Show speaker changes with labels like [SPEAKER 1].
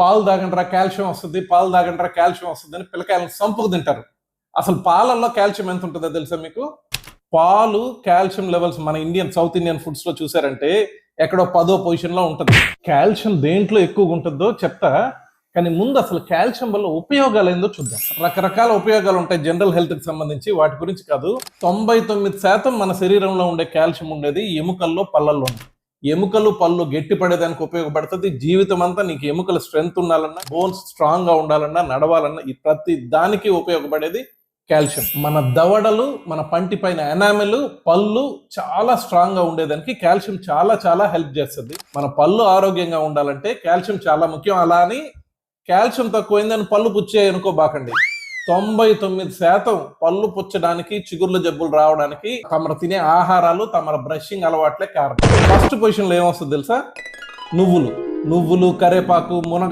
[SPEAKER 1] పాలు తాగండ్రా కాల్షియం వస్తుంది పాలు తాగండ్రా కాల్షియం వస్తుంది అని పిల్లకాయలను సంపుకు తింటారు. అసలు పాలల్లో కాల్షియం ఎంత ఉంటుందో తెలుసా మీకు? పాలు కాల్షియం లెవెల్స్ మన ఇండియన్ సౌత్ ఇండియన్ ఫుడ్స్లో చూసారంటే ఎక్కడో పదో పొజిషన్లో ఉంటుంది. కాల్షియం దేంట్లో ఎక్కువగా ఉంటుందో చెప్తా కానీ ముందు అసలు కాల్షియం వల్ల ఉపయోగాలు ఏందో చూద్దాం. రకరకాల ఉపయోగాలు ఉంటాయి జనరల్ హెల్త్కి సంబంధించి వాటి గురించి కాదు. తొంభై తొమ్మిది శాతం మన శరీరంలో ఉండే కాల్షియం ఉండేది ఎముకల్లో పళ్ళల్లో ఉంది ఎముకలు పళ్ళు గట్టి పడేదానికి ఉపయోగపడుతుంది. జీవితం అంతా నీకు ఎముకల స్ట్రెంగ్త్ ఉండాలన్నా బోన్స్ స్ట్రాంగ్గా ఉండాలన్నా నడవాలన్నా ఈ ప్రతి దానికి ఉపయోగపడేది కాల్షియం. మన దవడలు మన పంటి పైన ఎనామెల్ పళ్ళు చాలా స్ట్రాంగ్గా ఉండేదానికి కాల్షియం చాలా చాలా హెల్ప్ చేస్తుంది. మన పళ్ళు ఆరోగ్యంగా ఉండాలంటే కాల్షియం చాలా ముఖ్యం. అలా అని కాల్షియం తక్కువైందని పళ్ళు పుచ్చేయనుకోబాకండి తొంభై తొమ్మిది శాతం పళ్ళు పుచ్చడానికి చిగుర్ల జబ్బులు రావడానికి తమరు తినే ఆహారాలు తమర బ్రషింగ్ అలవాట్లే కారణం. ఫస్ట్ పొజిషన్లో ఏమొస్తుంది తెలుసా? నువ్వులు. నువ్వులు కరేపాకు మునగ